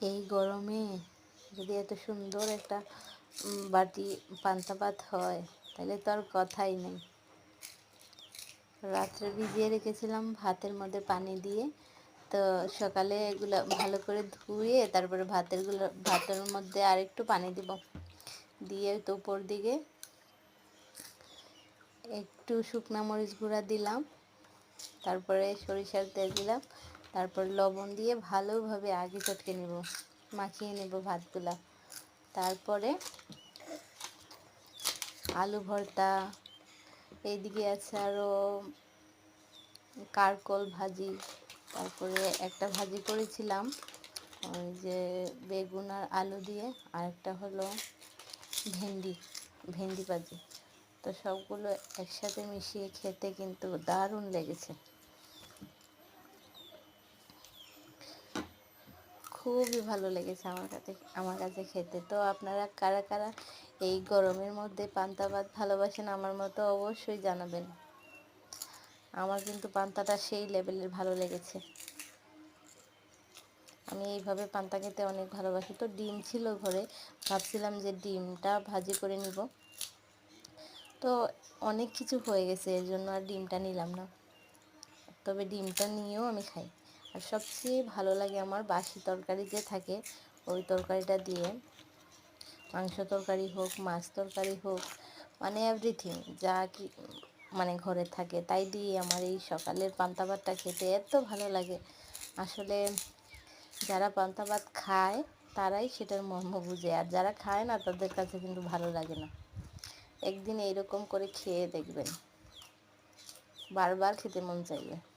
এই গরমে যদি এত সুন্দর একটা বাটি, পান্তা ভাত হয়, তাহলে তো আর কথাই নেই। রাত্রে ভিজিয়ে রেখেছিলাম ভাতের মধ্যে পানি দিয়ে। তো সকালে এগুলো ভালো করে ধুয়ে তারপরে ভাতেরগুলো, ভাতের মধ্যে আর একটু পানি দিব। দিয়ে তো উপর দিকে একটু শুকনা মরিচ গুঁড়া দিলাম। তারপরে সরিষার তেল দিলাম। তারপর লবণ দিয়ে ভালোভাবে আগে চটকে নেব, মাখিয়ে নেব ভাতগুলা। তারপরে আলু ভর্তা, এইদিকে আছে আরও কারকল ভাজি। তারপরে একটা ভাজি করেছিলাম, ওই যে বেগুন আর আলু দিয়ে আর একটা হলো ভেন্ডি ভেন্ডি ভাজি। তো সবগুলো একসাথে মিশিয়ে খেতে কিন্তু দারুণ লেগেছে। খুবই ভালো লেগেছে আমার কাছে আমার কাছে খেতে। তো আপনারা কারা কারা এই গরমের মধ্যে পান্তা ভাত ভালোবাসেন আমার মতো অবশ্যই জানাবেন। আমার কিন্তু পান্তাটা সেই লেভেলের ভালো লেগেছে। আমি এইভাবে পান্তা খেতে অনেক ভালোবাসি। তো ডিম ছিল ঘরে, ভাবছিলাম যে ডিমটা ভাজি করে নিব। তো অনেক কিছু হয়ে গেছে, এর জন্য আর ডিমটা নিলাম না। তবে ডিমটা নিয়েও আমি খাই। আর সবচেয়ে ভালো লাগে আমার বাসি তরকারি যে থাকে, ওই তরকারিটা দিয়ে। মাংস তরকারি হোক, মাছ তরকারি হোক মানে এভরিথিং যা কি মানে ঘরে থাকে, তাই দিয়ে আমার এই সকালের পান্তা ভাতটা খেতে এত ভালো লাগে। আসলে যারা পান্তা ভাত খায়, তারাই সেটার মর্ম বুঝে, আর যারা খায় না, তাদের কাছে কিন্তু ভালো লাগে না। একদিন এইরকম করে খেয়ে দেখবেন। বারবার খেতে মন চাইবে।